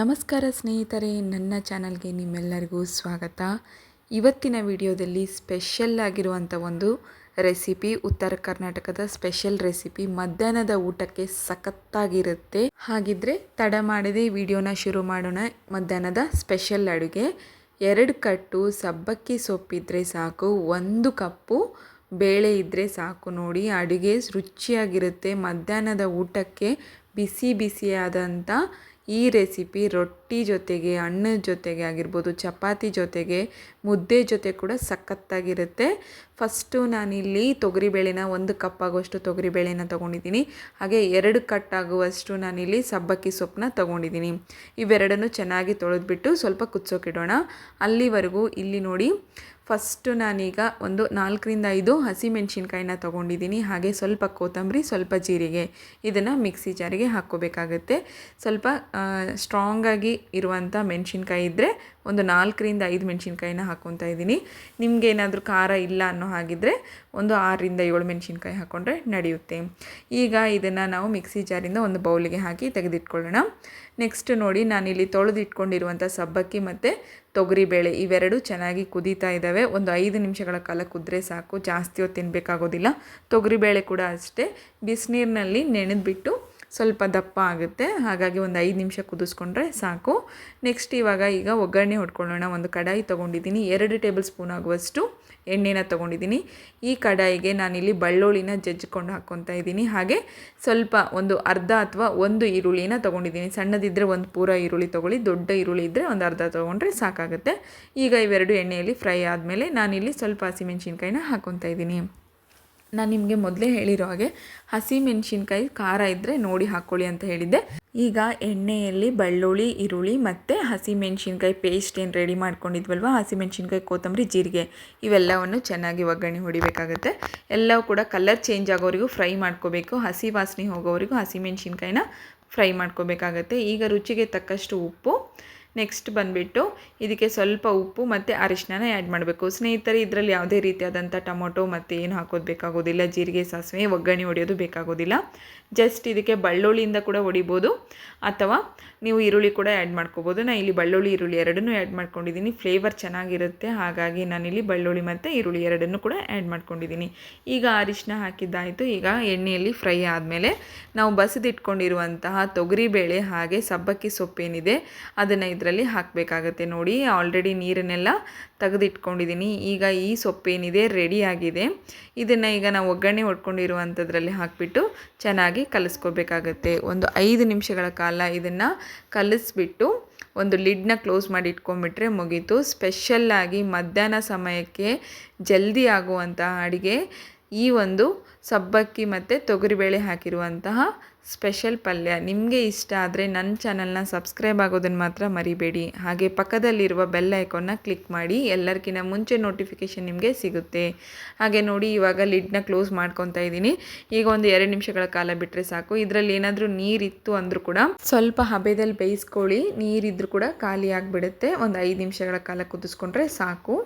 ನಮಸ್ಕಾರ ಸ್ನೇಹಿತರೆ, ನನ್ನ ಚಾನಲ್ಗೆ ನಿಮ್ಮೆಲ್ಲರಿಗೂ ಸ್ವಾಗತ. ಇವತ್ತಿನ ವಿಡಿಯೋದಲ್ಲಿ ಸ್ಪೆಷಲ್ ಆಗಿರುವಂಥ ಒಂದು ರೆಸಿಪಿ, ಉತ್ತರ ಕರ್ನಾಟಕದ ಸ್ಪೆಷಲ್ ರೆಸಿಪಿ, ಮಧ್ಯಾಹ್ನದ ಊಟಕ್ಕೆ ಸಖತ್ತಾಗಿರುತ್ತೆ. ಹಾಗಿದ್ರೆ ತಡ ಮಾಡದೆ ವಿಡಿಯೋನ ಶುರು ಮಾಡೋಣ. ಮಧ್ಯಾಹ್ನದ ಸ್ಪೆಷಲ್ ಅಡುಗೆ, ಎರಡು ಕಟ್ಟು ಸಬ್ಬಕ್ಕಿ ಸೊಪ್ಪಿದ್ರೆ ಸಾಕು, ಒಂದು ಕಪ್ಪು ಬೇಳೆ ಇದ್ದರೆ ಸಾಕು ನೋಡಿ. ಅಡುಗೆ ರುಚಿಯಾಗಿರುತ್ತೆ. ಮಧ್ಯಾಹ್ನದ ಊಟಕ್ಕೆ ಬಿಸಿ ಬಿಸಿಯಾದಂಥ ಈ ರೆಸಿಪಿ ರೊಟ್ಟಿ ಜೊತೆಗೆ, ಹಣ್ಣು ಜೊತೆಗೆ ಆಗಿರ್ಬೋದು, ಚಪಾತಿ ಜೊತೆಗೆ, ಮುದ್ದೆ ಜೊತೆ ಕೂಡ ಸಖತ್ತಾಗಿರುತ್ತೆ. ಫಸ್ಟು ನಾನಿಲ್ಲಿ ತೊಗರಿಬೇಳೆನ ಒಂದು ಕಪ್ ಆಗುವಷ್ಟು ತೊಗರಿಬೇಳೆನ ತೊಗೊಂಡಿದ್ದೀನಿ. ಹಾಗೆ ಎರಡು ಕಟ್ ಆಗುವಷ್ಟು ನಾನಿಲ್ಲಿ ಸಬ್ಬಕ್ಕಿ ಸೊಪ್ಪನ್ನ ತೊಗೊಂಡಿದ್ದೀನಿ. ಇವೆರಡನ್ನು ಚೆನ್ನಾಗಿ ತೊಳೆದ್ಬಿಟ್ಟು ಸ್ವಲ್ಪ ಕುದಿಸೋಕಿಡೋಣ ಅಲ್ಲಿವರೆಗೂ ಇಲ್ಲಿ ನೋಡಿ ಫಸ್ಟು ನಾನೀಗ ಒಂದು ನಾಲ್ಕರಿಂದ ಐದು ಹಸಿಮೆಣ್ಸಿನ್ಕಾಯಿನ ತೊಗೊಂಡಿದ್ದೀನಿ. ಹಾಗೆ ಸ್ವಲ್ಪ ಕೊತ್ತಂಬರಿ, ಸ್ವಲ್ಪ ಜೀರಿಗೆ. ಇದನ್ನು ಮಿಕ್ಸಿ ಜಾರಿಗೆ ಹಾಕ್ಕೋಬೇಕಾಗತ್ತೆ. ಸ್ವಲ್ಪ ಸ್ಟ್ರಾಂಗಾಗಿ ಇರುವಂಥ ಮೆಣಸಿನ್ಕಾಯಿ ಇದ್ದರೆ ಒಂದು ನಾಲ್ಕರಿಂದ ಐದು ಮೆಣಸಿನ್ಕಾಯಿನ ಹಾಕ್ಕೊತಾ ಇದ್ದೀನಿ. ನಿಮ್ಗೆ ಏನಾದರೂ ಖಾರ ಇಲ್ಲ ಅನ್ನೋ ಹಾಗಿದ್ದರೆ ಒಂದು ಆರರಿಂದ ಏಳು ಮೆಣಸಿನ್ಕಾಯಿ ಹಾಕ್ಕೊಂಡ್ರೆ ನಡೆಯುತ್ತೆ. ಈಗ ಇದನ್ನು ನಾವು ಮಿಕ್ಸಿ ಜಾರಿಂದ ಒಂದು ಬೌಲಿಗೆ ಹಾಕಿ ತೆಗೆದಿಟ್ಕೊಳ್ಳೋಣ. ನೆಕ್ಸ್ಟ್ ನೋಡಿ ನಾನಿಲ್ಲಿ ತೊಳೆದಿಟ್ಕೊಂಡಿರುವಂಥ ಸಬ್ಬಕ್ಕಿ ಮತ್ತು ತೊಗರಿಬೇಳೆ ಇವೆರಡು ಚೆನ್ನಾಗಿ ಕುದೀತಾ ಇದ್ದಾವೆ. ಒಂದು ಐದು ನಿಮಿಷಗಳ ಕಾಲ ಕುದ್ರೆ ಸಾಕು. ಜಾಸ್ತಿ ಹೊತ್ತು ತಿನ್ನಬೇಕಾಗೋದಿಲ್ಲ ತೊಗರಿಬೇಳೆ ಕೂಡ ಅಷ್ಟೇ. ಬಿಸಿನೀರಿನಲ್ಲಿ ನೆನೆದ್ಬಿಟ್ಟು ಸ್ವಲ್ಪ ದಪ್ಪ ಆಗುತ್ತೆ. ಹಾಗಾಗಿ ಒಂದು ಐದು ನಿಮಿಷ ಕುದಿಸ್ಕೊಂಡ್ರೆ ಸಾಕು. ನೆಕ್ಸ್ಟ್ ಇವಾಗ ಈಗ ಒಗ್ಗರಣೆ ಹೊಡ್ಕೊಳ್ಳೋಣ. ಒಂದು ಕಡಾಯಿ ತೊಗೊಂಡಿದ್ದೀನಿ. ಎರಡು ಟೇಬಲ್ ಸ್ಪೂನ್ ಆಗುವಷ್ಟು ಎಣ್ಣೆನ ತೊಗೊಂಡಿದ್ದೀನಿ. ಈ ಕಡಾಯಿಗೆ ನಾನಿಲ್ಲಿ ಬಳ್ಳುಳ್ಳಿನ ಜಜ್ಜಿಕೊಂಡು ಹಾಕ್ಕೊತಾ ಇದ್ದೀನಿ. ಹಾಗೆ ಸ್ವಲ್ಪ ಒಂದು ಅರ್ಧ ಅಥವಾ ಒಂದು ಈರುಳ್ಳಿನ ತೊಗೊಂಡಿದ್ದೀನಿ. ಸಣ್ಣದಿದ್ದರೆ ಒಂದು ಪೂರ ಈರುಳ್ಳಿ ತೊಗೊಳ್ಳಿ, ದೊಡ್ಡ ಈರುಳ್ಳಿ ಇದ್ದರೆ ಒಂದು ಅರ್ಧ ತೊಗೊಂಡ್ರೆ ಸಾಕಾಗುತ್ತೆ. ಈಗ ಇವೆರಡು ಎಣ್ಣೆಯಲ್ಲಿ ಫ್ರೈ ಆದಮೇಲೆ ನಾನಿಲ್ಲಿ ಸ್ವಲ್ಪ ಹಸಿಮೆಣ್ಸಿನ್ಕಾಯಿನ ಹಾಕ್ಕೊತಾ ಇದ್ದೀನಿ. ನಾನು ನಿಮಗೆ ಮೊದಲೇ ಹೇಳಿರೋ ಹಾಗೆ ಹಸಿ ಮೆಣಸಿನ್ಕಾಯಿ ಖಾರ ಇದ್ದರೆ ನೋಡಿ ಹಾಕ್ಕೊಳ್ಳಿ ಅಂತ ಹೇಳಿದ್ದೆ. ಈಗ ಎಣ್ಣೆಯಲ್ಲಿ ಬೆಳ್ಳುಳ್ಳಿ, ಈರುಳ್ಳಿ ಮತ್ತು ಹಸಿ ಮೆಣಸಿನ್ಕಾಯಿ ಪೇಸ್ಟ್ ಏನು ರೆಡಿ ಮಾಡ್ಕೊಂಡಿದ್ವಲ್ವ? ಹಸಿ ಮೆಣಸಿನ್ಕಾಯಿ, ಕೊತ್ತಂಬರಿ, ಜೀರಿಗೆ ಇವೆಲ್ಲವನ್ನು ಚೆನ್ನಾಗಿ ಒಗ್ಗರಣೆ ಹೊಡಿಬೇಕಾಗುತ್ತೆ. ಎಲ್ಲವೂ ಕೂಡ ಕಲರ್ ಚೇಂಜ್ ಆಗೋವರೆಗೂ ಫ್ರೈ ಮಾಡ್ಕೋಬೇಕು. ಹಸಿ ವಾಸನೆ ಹೋಗೋವರೆಗೂ ಹಸಿ ಮೆಣಸಿನ್ಕಾಯಿನ ಫ್ರೈ ಮಾಡ್ಕೋಬೇಕಾಗತ್ತೆ. ಈಗ ರುಚಿಗೆ ತಕ್ಕಷ್ಟು ಉಪ್ಪು ನೆಕ್ಸ್ಟ್ ಬಂದುಬಿಟ್ಟು ಇದಕ್ಕೆ ಸ್ವಲ್ಪ ಉಪ್ಪು ಮತ್ತು ಅರಿಶಿನ ಆ್ಯಡ್ ಮಾಡಬೇಕು. ಸ್ನೇಹಿತರೆ, ಇದರಲ್ಲಿ ಯಾವುದೇ ರೀತಿಯಾದಂಥ ಟೊಮೊಟೊ ಮತ್ತು ಏನು ಹಾಕೋದು ಬೇಕಾಗೋದಿಲ್ಲ. ಜೀರಿಗೆ, ಸಾಸಿವೆ, ಒಗ್ಗರಣೆ ಹೊಡೆಯೋದು ಬೇಕಾಗೋದಿಲ್ಲ. ಜಸ್ಟ್ ಇದಕ್ಕೆ ಬಳ್ಳುಳ್ಳಿಯಿಂದ ಕೂಡ ಹೊಡಿಬೋದು. ಅಥವಾ ನೀವು ಈರುಳ್ಳಿ ಕೂಡ ಆ್ಯಡ್ ಮಾಡ್ಕೋಬೋದು. ನಾನು ಇಲ್ಲಿ ಬಳ್ಳುಳ್ಳಿ, ಈರುಳ್ಳಿ ಎರಡನ್ನೂ ಆ್ಯಡ್ ಮಾಡ್ಕೊಂಡಿದ್ದೀನಿ. ಫ್ಲೇವರ್ ಚೆನ್ನಾಗಿರುತ್ತೆ. ಹಾಗಾಗಿ ನಾನಿಲ್ಲಿ ಬಳ್ಳುಳ್ಳಿ ಮತ್ತು ಈರುಳ್ಳಿ ಎರಡನ್ನೂ ಕೂಡ ಆ್ಯಡ್ ಮಾಡ್ಕೊಂಡಿದ್ದೀನಿ. ಈಗ ಅರಿಶಿನ ಹಾಕಿದ್ದಾಯಿತು. ಈಗ ಎಣ್ಣೆಯಲ್ಲಿ ಫ್ರೈ ಆದಮೇಲೆ ನಾವು ಬಸಿದಿಟ್ಕೊಂಡಿರುವಂತಹ ತೊಗರಿಬೇಳೆ ಹಾಗೆ ಸಬ್ಬಕ್ಕಿ ಸೊಪ್ಪೇನಿದೆ, ಅದನ್ನು ಇದರಲ್ಲಿ ಹಾಕಬೇಕಾಗತ್ತೆ ನೋಡಿ. ಆಲ್ರೆಡಿ ನೀರನ್ನೆಲ್ಲ ತೆಗೆದಿಟ್ಕೊಂಡಿದ್ದೀನಿ. ಈಗ ಈ ಸೊಪ್ಪೇನಿದೆ ರೆಡಿಯಾಗಿದೆ ಇದನ್ನು ಈಗ ನಾವು ಒಗ್ಗರಣೆ ಹೊಡ್ಕೊಂಡಿರುವಂಥದ್ರಲ್ಲಿ ಹಾಕಿಬಿಟ್ಟು ಚೆನ್ನಾಗಿ ಕಲಿಸ್ಕೋಬೇಕಾಗತ್ತೆ. ಒಂದು ಐದು ನಿಮಿಷಗಳ ಕಾಲ ಇದನ್ನು ಕಲಿಸ್ಬಿಟ್ಟು ಒಂದು ಲಿಡ್ನ ಕ್ಲೋಸ್ ಮಾಡಿ ಇಟ್ಕೊಂಡ್ಬಿಟ್ರೆ ಮುಗೀತು. ಸ್ಪೆಷಲ್ಲಾಗಿ ಮಧ್ಯಾಹ್ನ ಸಮಯಕ್ಕೆ ಜಲ್ದಿ ಆಗುವಂತಹ ಅಡುಗೆ ಈ ಒಂದು ಸಬ್ಬಕ್ಕಿ ಮತ್ತು ತೊಗರಿಬೇಳೆ ಹಾಕಿರುವಂತಹ ಸ್ಪೆಷಲ್ ಪಲ್ಯ. ನಿಮಗೆ ಇಷ್ಟ ಆದರೆ ನನ್ನ ಚಾನಲ್ನ ಸಬ್ಸ್ಕ್ರೈಬ್ ಆಗೋದನ್ನು ಮಾತ್ರ ಮರಿಬೇಡಿ. ಹಾಗೆ ಪಕ್ಕದಲ್ಲಿರುವ ಬೆಲ್ ಐಕಾನ್ನ ಕ್ಲಿಕ್ ಮಾಡಿ ಎಲ್ಲರಿಗಿಂತ ಮುಂಚೆ ನೋಟಿಫಿಕೇಷನ್ ನಿಮಗೆ ಸಿಗುತ್ತೆ. ಹಾಗೆ ನೋಡಿ, ಇವಾಗ ಲಿಡ್ನ ಕ್ಲೋಸ್ ಮಾಡ್ಕೊತಾ ಇದ್ದೀನಿ. ಈಗ ಒಂದು ಎರಡು ನಿಮಿಷಗಳ ಕಾಲ ಬಿಟ್ಟರೆ ಸಾಕು. ಇದರಲ್ಲಿ ಏನಾದರೂ ನೀರಿತ್ತು ಅಂದರೂ ಕೂಡ ಸ್ವಲ್ಪ ಹಬೆದಲ್ಲಿ ಬೇಯಿಸ್ಕೊಳ್ಳಿ. ನೀರಿದ್ರೂ ಕೂಡ ಖಾಲಿ ಆಗಿಬಿಡುತ್ತೆ. ಒಂದು ಐದು ನಿಮಿಷಗಳ ಕಾಲ ಕುದಿಸ್ಕೊಂಡ್ರೆ ಸಾಕು.